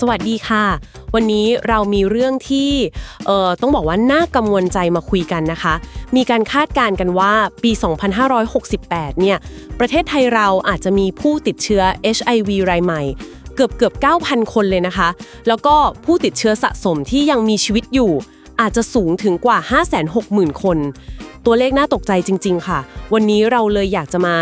สวัสดีค่ะ วันนี้เรามีเรื่องที่เอ่อต้องบอกว่าน่ากังวลใจมาคุยกันนะคะ มีการคาดการณ์กันว่าปี 2568 เนี่ย ประเทศไทยเราอาจจะมีผู้ติดเชื้อ HIV รายใหม่เกือบเกือบ9,000 คนเลยนะคะ แล้วก็ผู้ติดเชื้อสะสมที่ยังมีชีวิตอยู่อาจจะสูงถึงกว่า 560,000 คน ตัวเลขน่าตกใจจริง ๆ ค่ะ วันนี้เราเลยอยากจะมา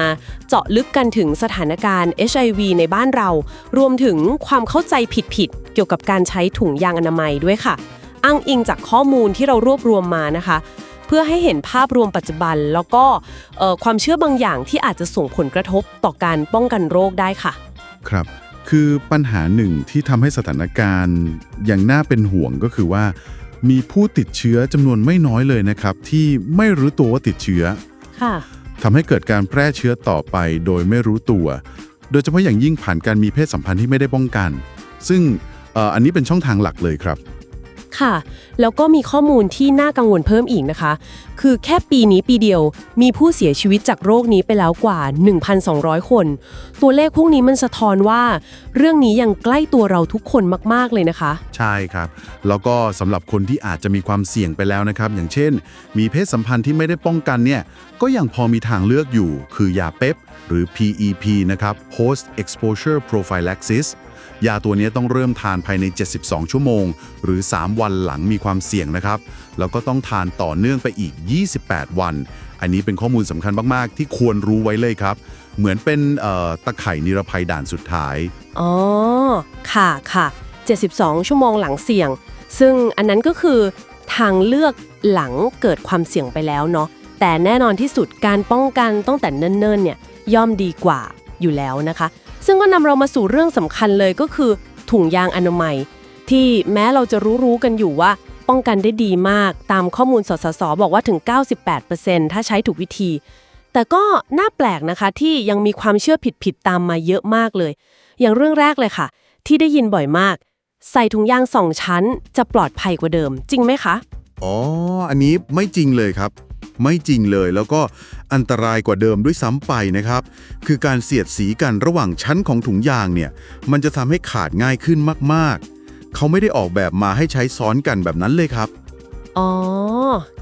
เจาะลึกกันถึงสถานการณ์ HIV ในบ้านเรา รวมถึงความเข้าใจผิดๆเกี่ยวกับการใช้ถุงยางอนามัยด้วยค่ะ อ้างอิงจากข้อมูลที่เรารวบรวมมานะคะ เพื่อให้เห็นภาพรวมปัจจุบัน แล้วก็ความเชื่อบางอย่างที่อาจจะส่งผลกระทบต่อการป้องกันโรคได้ค่ะ ครับคือปัญหาหนึ่งที่ทำให้สถานการณ์อย่างน่าเป็นห่วงก็คือว่า มีผู้ติดเชื้อจำนวนไม่น้อยเลยนะครับ ที่ไม่รู้ตัวว่าติดเชื้อค่ะทำให้เกิดการแพร่เชื้อต่อไปโดยไม่รู้ตัว โดยเฉพาะอย่างยิ่งผ่านการมีเพศสัมพันธ์ที่ไม่ได้ป้องกัน ซึ่งเอ่ออันนี้เป็นช่องทางหลักเลยครับ ค่ะ แล้วก็มีข้อมูลที่น่ากังวลเพิ่มอีกนะคะ คือแค่ปีนี้ปีเดียว มีผู้เสียชีวิตจากโรคนี้ไปแล้วกว่า 1,200 คน ตัวเลขพวกนี้มันสะท้อนว่า เรื่องนี้ยังใกล้ตัวเราทุกคนมาก ๆ เลยนะคะ ใช่ครับ แล้วก็สำหรับคนที่อาจจะมีความเสี่ยงไปแล้วนะครับ อย่างเช่น มีเพศสัมพันธ์ที่ไม่ได้ป้องกันเนี่ย ก็ยังพอมีทางเลือกอยู่ คือยาเป๊ปหรือ PEP นะครับ Post Exposure Prophylaxis ยาตัวนี้ต้องเริ่มทานภายใน 72 ชั่วโมง หรือ 3 วันหลังมีความเสี่ยงนะครับ แล้วก็ต้องทานต่อเนื่องไปอีก 28 วัน อันนี้เป็นข้อมูลสำคัญมากๆ ที่ควรรู้ไว้เลยครับ เหมือนเป็นตะไคร่นิรภัยด่านสุดท้าย อ๋อ ค่ะค่ะ 72 ชั่วโมงหลังเสี่ยง ซึ่งอันนั้นก็คือทางเลือกหลังเกิดความเสี่ยงไปแล้วเนาะ แต่แน่นอนที่สุดการป้องกันตั้งแต่เนิ่นๆเนี่ยย่อมดีกว่าอยู่แล้วนะคะ ซึ่งก็นำเรามาสู่เรื่องสำคัญเลยก็คือ ถุงยางอนามัย ที่แม้เราจะรู้ๆกันอยู่ว่า ป้องกันได้ดีมาก ตามข้อมูลสสสบอกว่าถึง 98%ถ้าใช้ถูกวิธี แต่ก็น่าแปลกนะคะที่ยังมีความเชื่อผิดๆตามมาเยอะมากเลย อย่างเรื่องแรกเลยค่ะ ที่ได้ยินบ่อยมาก ใส่ถุงยางสองชั้น จะปลอดภัยกว่าเดิม จริงไหมคะ อ๋อ อันนี้ไม่จริงเลยครับ ไม่จริงเลย แล้วก็อันตรายกว่าเดิมด้วยซ้ำไปนะครับ คือการเสียดสีกันระหว่างชั้นของถุงยางเนี่ย มันจะทำให้ขาดง่ายขึ้นมากๆ เขาไม่ได้ออกแบบมาให้ใช้ซ้อนกันแบบนั้นเลยครับ อ๋อ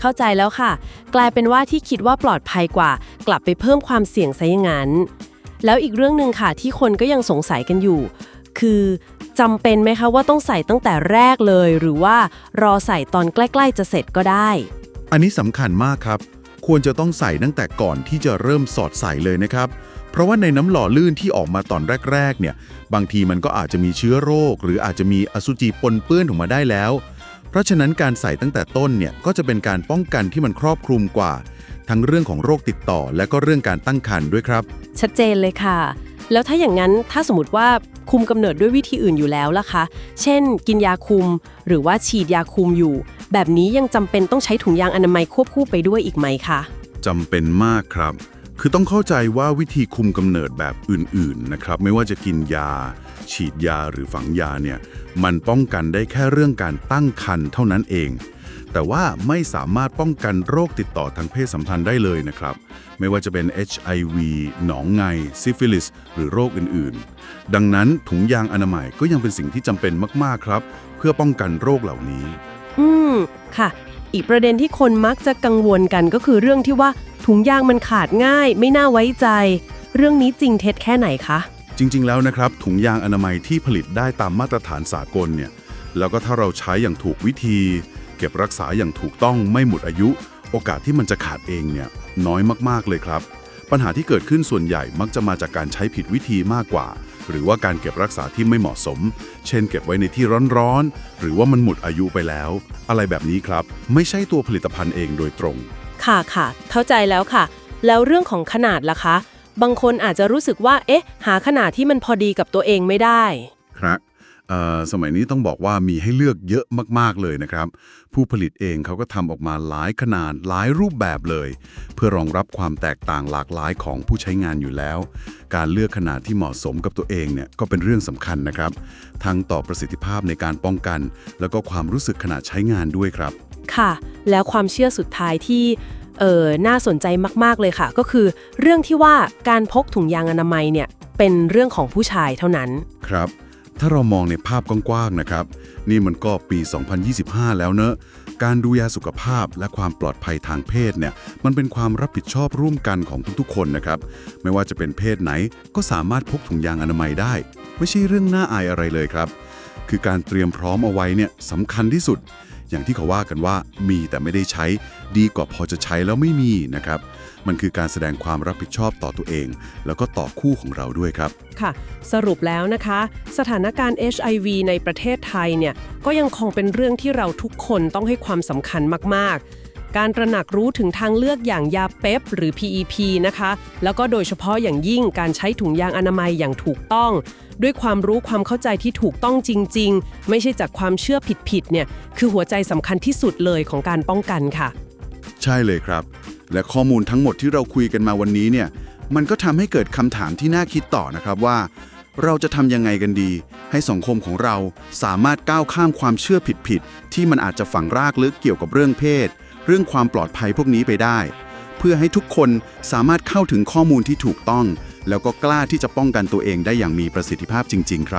เข้าใจแล้วค่ะ กลายเป็นว่าที่คิดว่าปลอดภัยกว่า กลับไปเพิ่มความเสี่ยงซะอย่างนั้น แล้วอีกเรื่องหนึ่งค่ะที่คนก็ยังสงสัยกันอยู่ คือจำเป็นไหมคะว่าต้องใส่ตั้งแต่แรกเลย หรือว่ารอใส่ตอนใกล้ ๆ จะเสร็จก็ได้ อันนี้สำคัญมากครับ ควรจะต้องใส่ตั้งแต่ก่อนที่จะเริ่มสอดใส่เลยนะครับ เพราะว่าในน้ำหล่อลื่นที่ออกมาตอนแรก ๆ เนี่ย บางทีมันก็อาจจะมีเชื้อโรค หรืออาจจะมีอสุจิปนเปื้อนออกมาได้แล้ว เพราะฉะนั้นการใส่ตั้งแต่ต้นเนี่ยก็จะเป็นการป้องกันที่มันครอบคลุมกว่า ทั้งเรื่องของโรคติดต่อ และก็เรื่องการตั้งครรภ์ด้วยครับ ชัดเจนเลยค่ะ แล้วถ้าอย่างนั้นถ้าสมมติว่าคุมกำเนิดด้วยวิธีอื่นอยู่แล้วล่ะคะ เช่น กินยาคุม หรือว่าฉีดยาคุมอยู่ แบบนี้ยังจำเป็นต้องใช้ถุงยางอนามัยควบคู่ไปด้วยอีกไหมคะจำเป็นมากครับ คือต้องเข้าใจว่าวิธีคุมกำเนิดแบบอื่นๆนะครับ ไม่ว่าจะกินยา ฉีดยาหรือฝังยาเนี่ย มันป้องกันได้แค่เรื่องการตั้งครรภ์เท่านั้นเอง แต่ว่าไม่สามารถป้องกันโรคติดต่อทางเพศสัมพันธ์ได้เลยนะครับ ไม่ว่าจะเป็น HIV หนองไง ซิฟิลิส หรือโรคอื่นๆ ดังนั้นถุงยางอนามัยก็ยังเป็นสิ่งที่จำเป็นมากๆครับ เพื่อป้องกันโรคเหล่านี้ อืม ค่ะ อีกประเด็นที่คนมักจะกังวลกันก็คือเรื่องที่ว่าถุงยางมันขาดง่าย ไม่น่าไว้ใจ เรื่องนี้จริงเท็จแค่ไหนคะ จริง ๆ แล้วนะครับ ถุงยางอนามัยที่ผลิตได้ตามมาตรฐานสากลเนี่ย แล้วก็ถ้าเราใช้อย่างถูกวิธี เก็บรักษาอย่างถูกต้องไม่หมดอายุ โอกาสที่มันจะขาดเองเนี่ยน้อยมากๆเลยครับ ปัญหาที่เกิดขึ้นส่วนใหญ่มักจะมาจากการใช้ผิดวิธีมากกว่า หรือว่าการเก็บรักษาที่ไม่เหมาะสม เช่นเก็บไว้ในที่ร้อนๆ หรือว่ามันหมดอายุไปแล้ว อะไรแบบนี้ครับ ไม่ใช่ตัวผลิตภัณฑ์เองโดยตรง ค่ะค่ะ เข้าใจแล้วค่ะ แล้วเรื่องของขนาดล่ะคะ บางคนอาจจะรู้สึกว่า เอ๊ะ หาขนาดที่มันพอดีกับตัวเองไม่ได้ ครับเอ่อ สมัยนี้ต้องบอกว่ามีให้เลือกเยอะมากๆเลยนะครับ ผู้ผลิตเองเขาก็ทำออกมาหลายขนาดหลายรูปแบบเลย เพื่อรองรับความแตกต่างหลากหลายของผู้ใช้งานอยู่แล้ว การเลือกขนาดที่เหมาะสมกับตัวเองเนี่ยก็เป็นเรื่องสำคัญนะครับ ทั้งต่อประสิทธิภาพในการป้องกัน แล้วก็ความรู้สึกขณะใช้งานด้วยครับ ค่ะ แล้วความเชื่อสุดท้ายที่เออน่าสนใจมาก ๆ เลยค่ะ ก็คือเรื่องที่ว่าการพกถุงยางอนามัยเนี่ยเป็นเรื่องของผู้ชายเท่านั้น ครับ ถ้าเรามองในภาพกว้างๆนะครับ นี่มันก็ปี 2025 แล้วเนอะ การดูแลสุขภาพและความปลอดภัยทางเพศเนี่ย มันเป็นความรับผิดชอบร่วมกันของทุกๆ คนนะครับ ไม่ว่าจะเป็นเพศไหนก็สามารถพกถุงยางอนามัยได้ ไม่ใช่เรื่องน่าอายอะไรเลยครับ คือการเตรียมพร้อมเอาไว้เนี่ยสำคัญที่สุด อย่างที่เขาว่ากันว่ามีแต่ไม่ได้ใช้ดีกว่าพอจะใช้แล้วไม่มีนะครับ มันคือการแสดงความรับผิดชอบต่อตัวเอง แล้วก็ต่อคู่ของเราด้วยครับ ค่ะ สรุปแล้วนะคะ สถานการณ์ HIV ในประเทศไทยเนี่ยก็ยังคงเป็นเรื่องที่เราทุกคนต้องให้ความสำคัญมากๆ การตระหนักรู้ถึงทางเลือกอย่างยาเป๊ปหรือ PEP นะคะ แล้วก็โดยเฉพาะอย่างยิ่งการใช้ถุงยางอนามัยอย่างถูกต้อง ด้วยความรู้ความเข้าใจที่ถูกต้องจริง ๆ ไม่ใช่จากความเชื่อผิดๆเนี่ยคือหัวใจสำคัญที่สุดเลยของการป้องกันค่ะ ใช่เลยครับ และข้อมูลทั้งหมดที่เราคุยกันมาวันนี้เนี่ยมันก็ทำให้เกิดคำถามที่น่าคิดต่อนะครับว่า เราจะทำยังไงกันดี ให้สังคมของเราสามารถก้าวข้ามความเชื่อผิดๆที่มันอาจจะฝังรากลึกเกี่ยวกับเรื่องเพศ เรื่องความปลอดภัยพวกนี้ไปได้ เพื่อให้ทุกคนสามารถเข้าถึงข้อมูลที่ถูกต้อง แล้วก็กล้าที่จะป้องกันตัวเองได้อย่างมีประสิทธิภาพจริง ๆ ครับ